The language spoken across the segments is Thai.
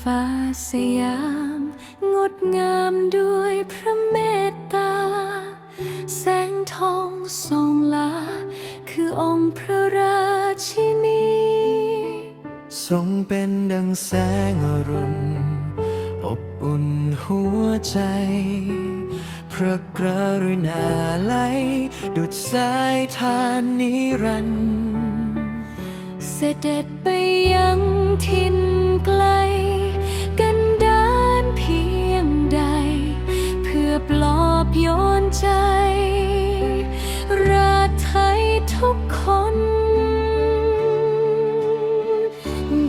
ฟ้าสยาม งดงามด้วยพระเมตตา แสงทองส่องลา คือองค์พระราชินี ทรงเป็นดังแสงอรุณ อบอุ่นหัวใจ พระกรุณาไหลดุดสายทานนิรันดร์เสด็จไปยังทินไกล ใจ ราไทยทุกคน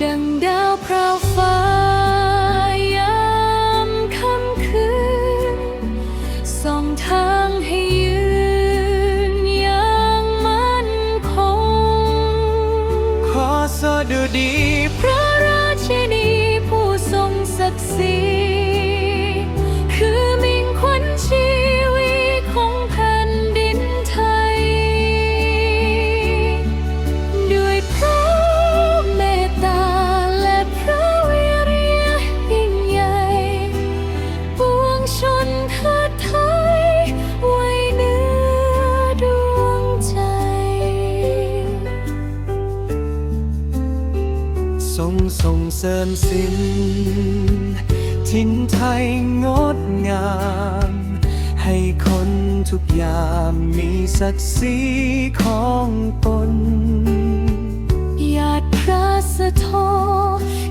ดังดาวพราวฟ้ายามค่ำคืนส่องทางให้ยืนอย่างมั่นคง ขอสดุดี งส่งเสริมสินทินไทยงดงาม ให้คนทุกยามมีศักดิ์ศรีของตนหยาดพระสะโทคือ